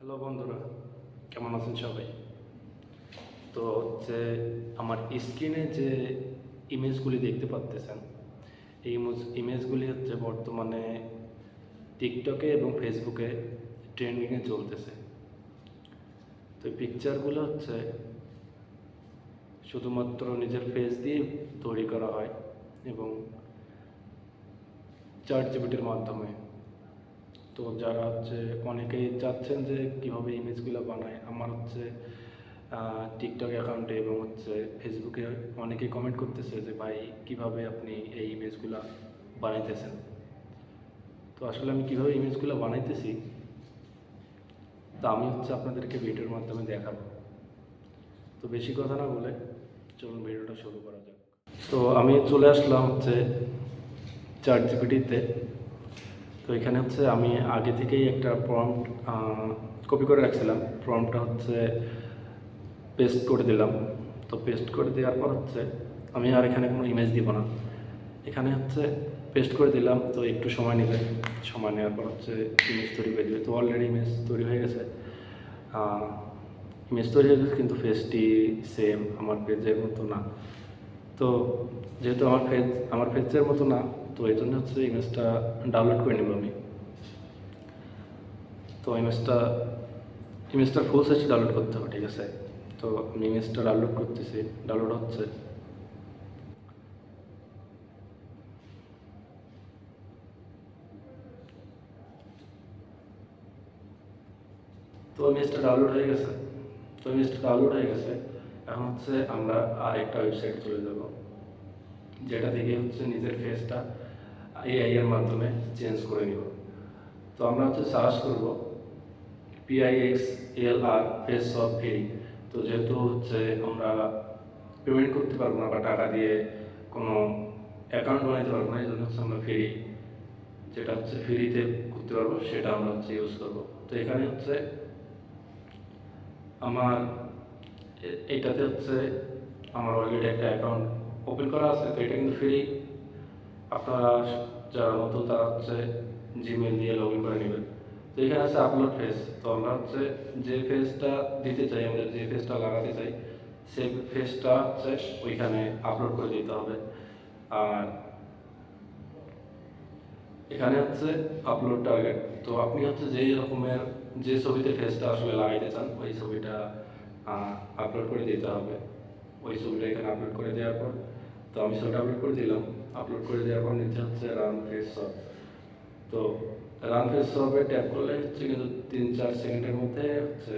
Hello বন্ধুরা, কেমন আছেন সবাই? তো হচ্ছে আমার স্ক্রিনে যে ইমেজগুলি দেখতে পাচ্তেছেন এই ইমেজগুলি হচ্ছে বর্তমানে টিকটকে এবং ফেসবুকে ট্রেন্ডিংয়ে চলতেছে। তো এই পিকচারগুলো হচ্ছে শুধুমাত্র নিজের ফেস দিয়ে তৈরি করা হয় এবং চার্ট জিবিটির মাধ্যমে। তো যারা হচ্ছে অনেকেই চাচ্ছেন যে কীভাবে ইমেজগুলো বানায়। আমার হচ্ছে টিকটক অ্যাকাউন্টে এবং হচ্ছে ফেসবুকে অনেকেই কমেন্ট করতেছে যে, ভাই, কীভাবে আপনি এই ইমেজগুলো বানাইতেছেন? তো আসলে আমি কীভাবে ইমেজগুলো বানাইতেছি, তা আমি হচ্ছে আপনাদেরকে ভিডিওর মাধ্যমে দেখাবো। তো বেশি কথা না বলে চলুন ভিডিওটা শুরু করা যাক। তো আমি চলে আসলাম হচ্ছে চার্ট জিপিটিতে তো এখানে হচ্ছে আমি আগে থেকেই একটা প্রম্পট কপি করে রাখছিলাম। প্রম্পটটা হচ্ছে পেস্ট করে দিলাম। তো পেস্ট করে দেওয়ার পর হচ্ছে আমি আর এখানে কোনো ইমেজ দিব না। এখানে হচ্ছে পেস্ট করে দিলাম, তো একটু সময় নেবে। সময় নেওয়ার পর হচ্ছে ইমেজ তৈরি হয়ে যাবে। তো অলরেডি ইমেজ তৈরি হয়ে গেছে। ইমেজ তৈরি হয়ে গেছে কিন্তু ফেসটি সেম আমার পেজের মতো না। তো যেহেতু আমার ফেজ আমার ফেজের মতো না তো এই জন্য হচ্ছে ইমেজটা ডাউনলোড করে নেব আমি। তো ইমেজটা ইমেজটা ফুল সাইজ ডাউনলোড করতে হবে, ঠিক আছে? তো আমি ইমেজটা ডাউনলোড করতেছি ডাউনলোড হচ্ছে। তো ইমেজটা ডাউনলোড হয়ে গেছে। তো ইমেজটা ডাউনলোড হয়ে গেছে। এখন হচ্ছে আমরা আরেকটা ওয়েবসাইটে চলে যাব, যেটা থেকে হচ্ছে নিজের ফেসটা এআই মাধ্যমে চেঞ্জ করে নিব। তো আমরা হচ্ছে সার্চ করব পিআইএক্স এল আর ফেস অফ ফেরি তো যেহেতু হচ্ছে আমরা পেমেন্ট করতে পারব না বা টাকা দিয়ে কোনো অ্যাকাউন্ট বানাইতে পারব না, এই জন্য হচ্ছে আমরা ফ্রি যেটা হচ্ছে ফ্রিতে করতে পারব, সেটা আমরা হচ্ছে ইউজ করব। তো এখানে হচ্ছে আমার, এ- এইটাতে হচ্ছে আমার অলরেডি একটা অ্যাকাউন্ট ওপেন করা আছে, তো এটা কিন্তু ফ্রি আপনারা যারা নতুন তারা হচ্ছে জিমেল দিয়ে লগ ইন করে নেবেন। তো এখানে আছে আপলোড ফেস তো আমরা হচ্ছে যে ফেসটা দিতে চাই আমাদের যে ফেসটা লাগাতে চাই, সেই ফেসটা হচ্ছে ওইখানে আপলোড করে দিতে হবে। আর এখানে হচ্ছে আপলোড টার্গেট তো আপনি হচ্ছে যেই রকমের যে ছবিতে ফেসটা আসলে লাগাইতে চান, ওই ছবিটা আপলোড করে দিতে হবে। ওই ছবিটা এখানে আপলোড করে দেওয়ার পর, তো আমি ছবিটা আপলোড করে দিলাম। আপলোড করে দেওয়ার পর নিচে হচ্ছে রান ফেস তো রান ফেস সবে ট্যাপ করলে হচ্ছে কিন্তু তিন চার সেকেন্ডের মধ্যে হচ্ছে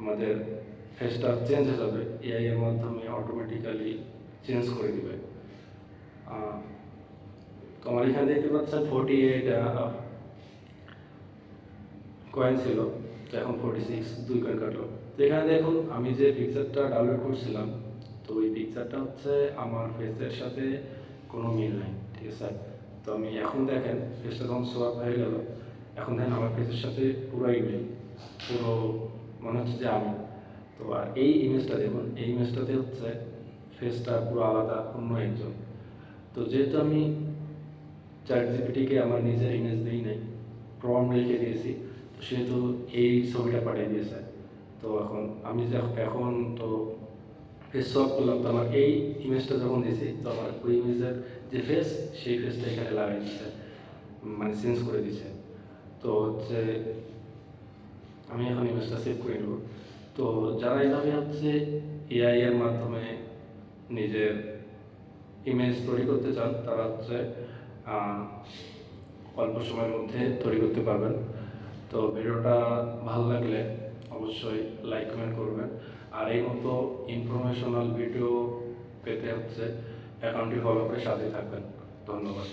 আমাদের ফেসটা চেঞ্জ হয়ে যাবে। এআই এর মাধ্যমে অটোমেটিক্যালি চেঞ্জ করে দিবে। তো আমার এখানে দেখতে পাচ্ছেন ফোর্টি এইট কয়েন ছিল। তো এখন ফোর্টি সিক্স দুই কয়েন কাটলো। তো এখানে দেখুন, আমি যে পিকচারটা ডাউনলোড করছিলাম, তো ওই পিকচারটা হচ্ছে আমার ফেসের সাথে কোনো মিল নাই, ঠিক আছে? তো আমি এখন দেখেন ফেসটা যখন সোয়াপ হয়ে গেল। এখন দেখেন আমার ফেসের সাথে পুরোই মিল, পুরো মনে হচ্ছে যে আমি। তো আর এই ইমেজটা দেখুন, এই ইমেজটাতে হচ্ছে ফেসটা পুরো আলাদা, অন্য একজন। তো যেহেতু আমি চ্যাট জিপিটিকে আমার নিজের ইমেজ দিই নাই প্রম লিখে দিয়েছি, তো সেহেতু এই ছবিটা পাঠিয়ে দিয়েছে। তো এখন আমি যে এখন তো ফেস সোয়াপ করলাম তো আমার এই ইমেজটা যখন দিয়েছি, তো আমার ওই ইমেজের যে ফেস সেই ফেসটা এখানে লাগাই দিচ্ছে মানে চেঞ্জ করে দিচ্ছে তো হচ্ছে, আমি এখন ইমেজটা সেভ করে নেব। তো যারা এইভাবে হচ্ছে এআই এর মাধ্যমে নিজের ইমেজ তৈরি করতে চান, তারা হচ্ছে অল্প সময়ের মধ্যে তৈরি করতে পারবেন। তো ভিডিওটা ভালো লাগলে অবশ্যই লাইক কমেন্ট করবেন। আর এই মতো ইনফরমেশনাল ভিডিও পেতে হচ্ছে। অ্যাকাউন্টটি ফলো করে সাথে থাকবেন। ধন্যবাদ।